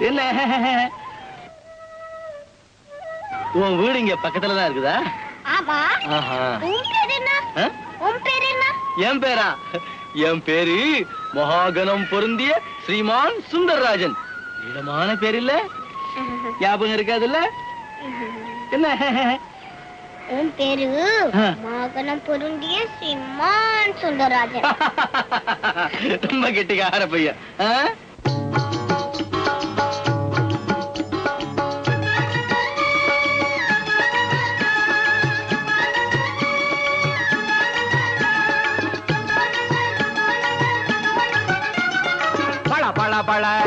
என்ன? உன் வீடு இங்க பக்கத்துல தான் இருக்குதா? ஆமா. ஆஹா. உன் பேர் என்ன? ஆ? உன் பேர் என்ன? என் பேரா? என் பேரு மகாகணம் பொருந்திய ஸ்ரீமான் சுந்தரராஜன். நீளமான பேர் இல்ல? ஞாபகம் இருக்காதுல்ல? என்ன? உன் பேரு. மகனம் பொருந்திய சிம்மான் சுந்தரராஜன். ரொம்ப கெட்டிக்கார பையன். பள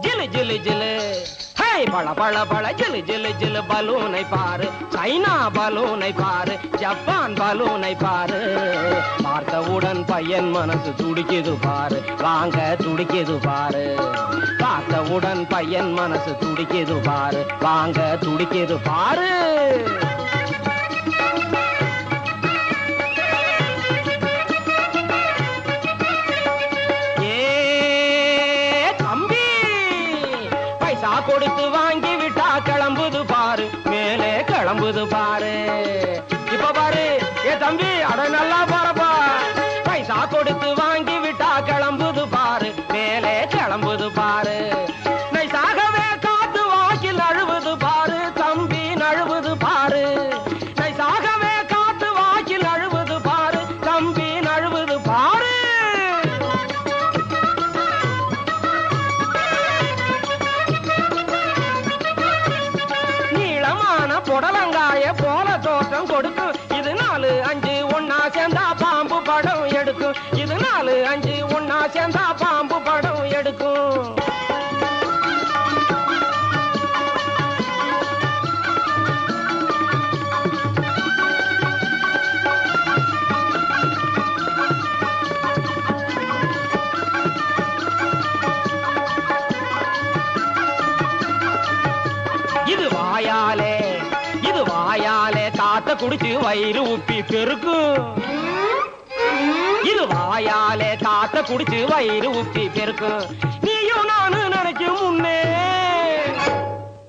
ஜிலு ஜிலு ஜிலு. ஹே பள பள பள. ஜிலு ஜிலு ஜிலு பலூனை பாரு. சைனா பலூனை பாரு. ஜப்பான் பலூனை பாரு. பார்த்தவுடன் பையன் மனசு துடிக்குது பாரு. வாங்க துடிக்குது பாரு. பார்த்தவுடன் பையன் மனசு துடிக்குது பாரு. வாங்க துடிக்குது பாரு. காசா கொடுத்து வாங்கி விட்டா கிளம்புது பாரு மேலே கிளம்புது பாரு. இப்ப பாரு ஏ தம்பி அட நல்லா பாருப்பா. பைசா கொடுத்து வாங்கி விட்டா கிளம்புது பாரு தேங்காய போல தோற்றம் கொடுக்கும். இது நாலு அஞ்சு ஒன்னா சேர்ந்தா பாம்பு படம் எடுக்கும். இது நாலு அஞ்சு ஒன்னா சேர்ந்தா பாம்பு படம் எடுக்கும். இது வாயாலே காத்த குடிச்சு வயிறு உப்பி பெருக்கும் இது வாயாலே காத்த குடிச்சு வயிறு உப்பி பெருக்கும்